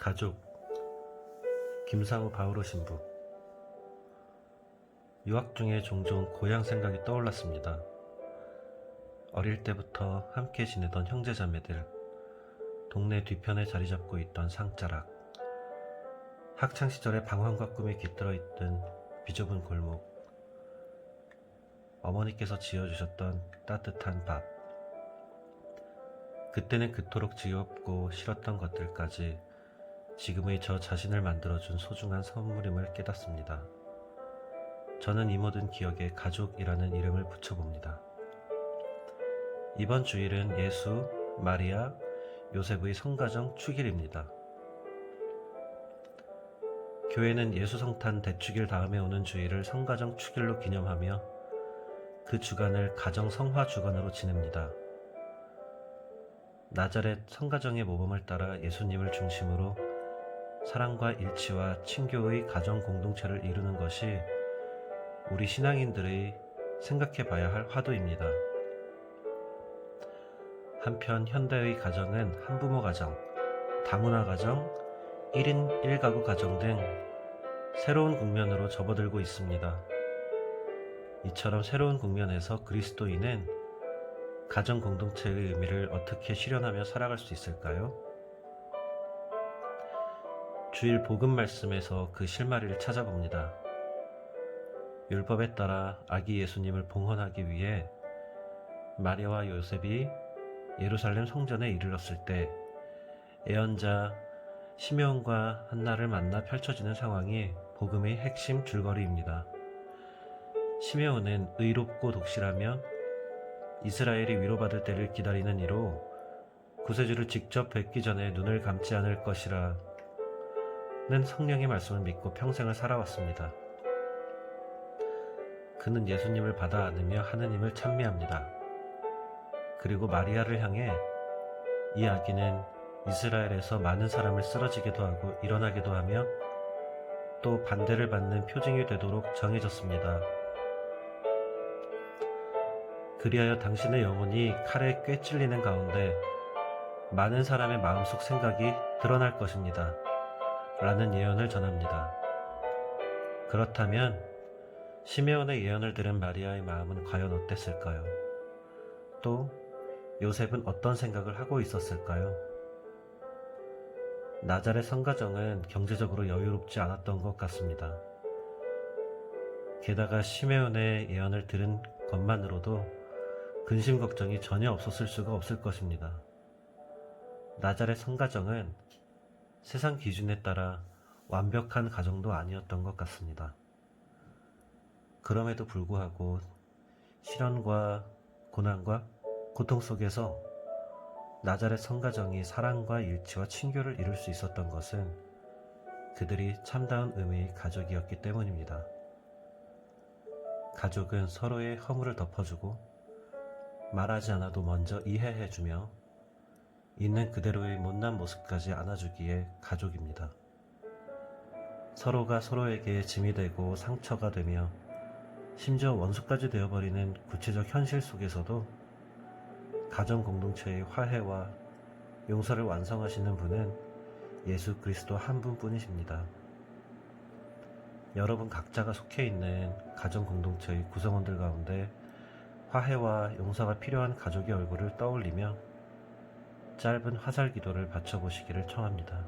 가족 김상우 바우로 신부 유학 중에 종종 고향 생각이 떠올랐습니다. 어릴 때부터 함께 지내던 형제자매들, 동네 뒤편에 자리 잡고 있던 상자락, 학창시절의 방황과 꿈이 깃들어 있던 비좁은 골목, 어머니께서 지어주셨던 따뜻한 밥, 그때는 그토록 지겹고 싫었던 것들까지 지금의 저 자신을 만들어준 소중한 선물임을 깨닫습니다. 저는 이 모든 기억에 가족이라는 이름을 붙여봅니다. 이번 주일은 예수, 마리아, 요셉의 성가정 축일입니다. 교회는 예수 성탄 대축일 다음에 오는 주일을 성가정 축일로 기념하며 그 주간을 가정 성화 주간으로 지냅니다. 나자렛 성가정의 모범을 따라 예수님을 중심으로 사랑과 일치와 친교의 가정 공동체를 이루는 것이 우리 신앙인들의 생각해 봐야 할 화두입니다. 한편 현대의 가정은 한부모 가정, 다문화 가정, 1인 1가구 가정 등 새로운 국면으로 접어들고 있습니다. 이처럼 새로운 국면에서 그리스도인은 가정 공동체의 의미를 어떻게 실현하며 살아갈 수 있을까요? 주일 복음 말씀에서 그 실마리를 찾아봅니다. 율법에 따라 아기 예수님을 봉헌하기 위해 마리아와 요셉이 예루살렘 성전에 이르렀을 때 예언자 시meon과 한나를 만나 펼쳐지는 상황이 복음의 핵심 줄거리입니다. 시메온은 의롭고 독실하며 이스라엘이 위로받을 때를 기다리는 이로 구세주를 직접 뵙기 전에 눈을 감지 않을 것이라 는 성령의 말씀을 믿고 평생을 살아왔습니다. 그는 예수님을 받아 안으며 하느님을 찬미합니다. 그리고 마리아를 향해 이 아기는 이스라엘에서 많은 사람을 쓰러지게도 하고 일어나게도 하며 또 반대를 받는 표징이 되도록 정해졌습니다. 그리하여 당신의 영혼이 칼에 꿰찔리는 가운데 많은 사람의 마음속 생각이 드러날 것입니다. 라는 예언을 전합니다. 그렇다면 시메온의 예언을 들은 마리아의 마음은 과연 어땠을까요? 또 요셉은 어떤 생각을 하고 있었을까요? 나잘의 성가정은 경제적으로 여유롭지 않았던 것 같습니다. 게다가 시메온의 예언을 들은 것만으로도 근심 걱정이 전혀 없었을 수가 없을 것입니다. 나잘의 성가정은 세상 기준에 따라 완벽한 가정도 아니었던 것 같습니다. 그럼에도 불구하고 시련과 고난과 고통 속에서 나자렛 성가정이 사랑과 일치와 친교를 이룰 수 있었던 것은 그들이 참다운 의미의 가족이었기 때문입니다. 가족은 서로의 허물을 덮어주고 말하지 않아도 먼저 이해해주며 있는 그대로의 못난 모습까지 안아주기에 가족입니다. 서로가 서로에게 짐이 되고 상처가 되며 심지어 원수까지 되어버리는 구체적 현실 속에서도 가정 공동체의 화해와 용서를 완성하시는 분은 예수 그리스도 한 분뿐이십니다. 여러분 각자가 속해 있는 가정 공동체의 구성원들 가운데 화해와 용서가 필요한 가족의 얼굴을 떠올리며 짧은 화살 기도를 바쳐보시기를 청합니다.